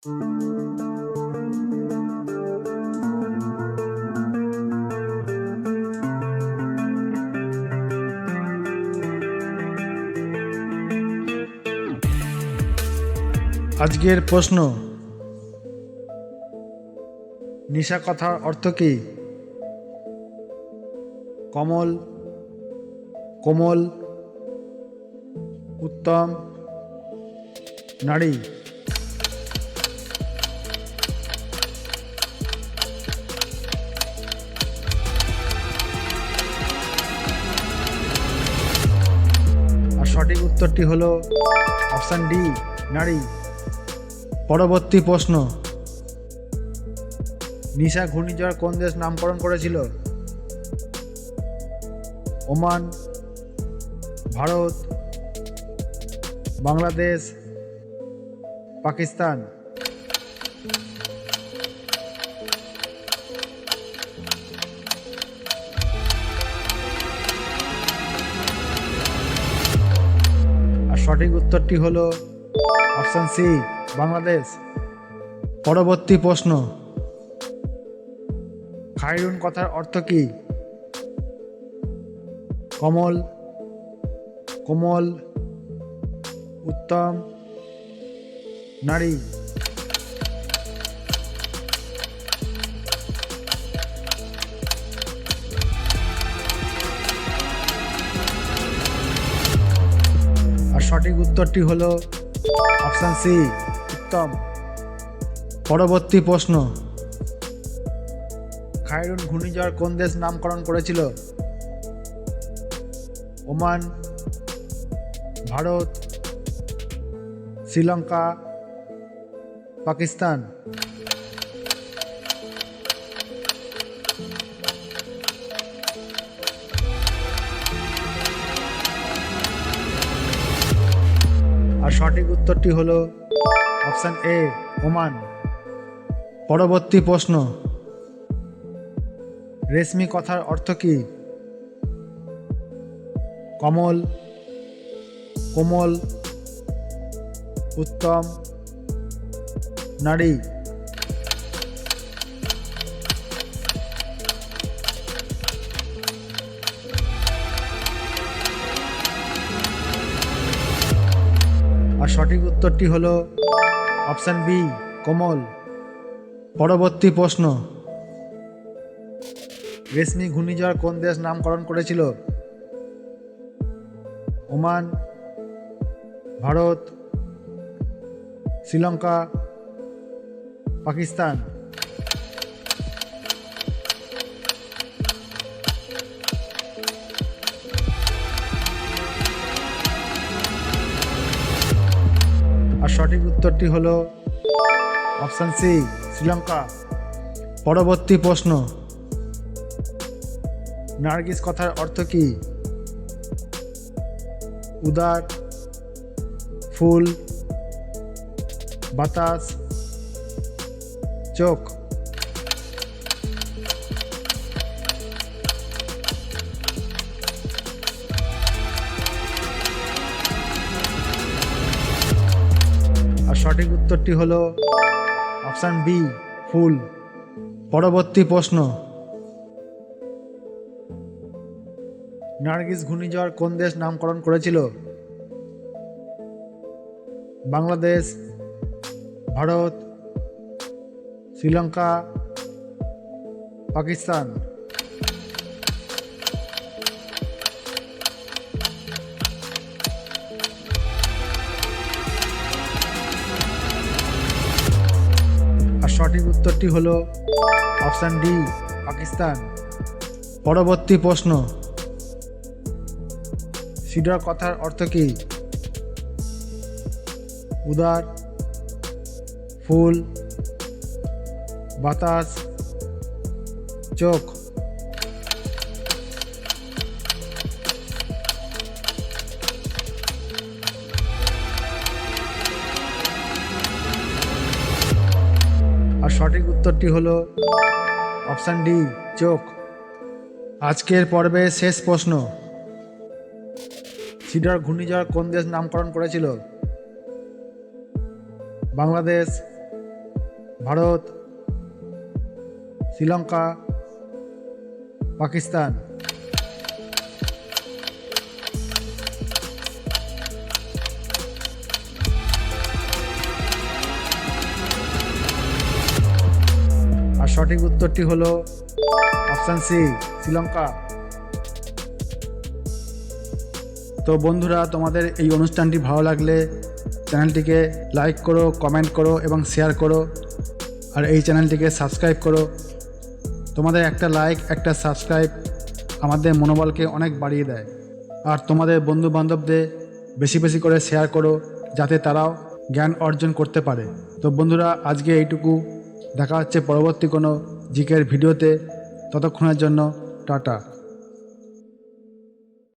আজকের প্রশ্ন নিশা কথার অর্থ কি? কমল কোমল উত্তম নারী। সঠিক উত্তরটি হলো অপশান ডি, নারী। পরবর্তী প্রশ্ন। নিশা ঘূর্ণিঝড় কোন দেশ নামকরণ করেছিল? ওমান, ভারত, বাংলাদেশ, পাকিস্তান। সঠিক উত্তরটি হল অপশান সি বাংলাদেশ। পরবর্তী প্রশ্ন খাইরুন কথার অর্থ কি? কমল, কোমল, উত্তম, নারী। সঠিক উত্তরটি হলো অপশান সি, উত্তম। পরবর্তী প্রশ্ন, খায়রুন ঘূর্ণিঝড় কোন দেশ নামকরণ করেছিল? ওমান, ভারত, শ্রীলঙ্কা, পাকিস্তান। সঠিক উত্তরটি হলো অপশান এ, ওমান। পরবর্তী প্রশ্ন, রেশমি কথার অর্থ কি? কমল, কোমল, উত্তম, নারী। সঠিক উত্তরটি হল অপশান বি, কোমল। পরবর্তী প্রশ্ন। রেশমি ঘূর্ণিঝড় কোন দেশ নামকরণ করেছিল? ওমান, ভারত, শ্রীলঙ্কা, পাকিস্তান। সঠিক উত্তরটি হল অপশান সি শ্রীলঙ্কা পরবর্তী প্রশ্ন, নার্গিস কথার অর্থ কি? উদার, ফুল, বাতাস, চোখ। সঠিক উত্তরটি হলো অপশান বি, ফুল। পরবর্তী প্রশ্ন। নার্গিস ঘূর্ণিঝড় কোন দেশ নামকরণ করেছিল? বাংলাদেশ, ভারত, শ্রীলঙ্কা, পাকিস্তান। সঠিক উত্তরটি হল অপশান ডি, পাকিস্তান। পরবর্তী প্রশ্ন। সিডর কথার অর্থ কি? উদার, ফুল, বাতাস, চোখ। সঠিক উত্তরটি হলো অপশান ডি, চোখ। আজকের পর্বে শেষ প্রশ্ন। সিডার ঘূর্ণিঝড় কোন দেশ নামকরণ করেছিল? বাংলাদেশ, ভারত, শ্রীলঙ্কা, পাকিস্তান। সঠিক উত্তরটি হলো অপশান সি, শ্রীলঙ্কা। তো বন্ধুরা, তোমাদের এই অনুষ্ঠানটি ভালো লাগলে চ্যানেলটিকে লাইক করো, কমেন্ট করো এবং শেয়ার করো আর এই চ্যানেলটিকে সাবস্ক্রাইব করো। তোমাদের একটা লাইক, একটা সাবস্ক্রাইব আমাদের মনোবলকে অনেক বাড়িয়ে দেয়। আর তোমাদের বন্ধু বান্ধবদের বেশি বেশি করে শেয়ার করো, যাতে তারাও জ্ঞান অর্জন করতে পারে। তো বন্ধুরা, আজকে এইটুকু। দেখা হচ্ছে পরবর্তী কোনো জিকের ভিডিওতে। ততক্ষণের জন্য টাটা।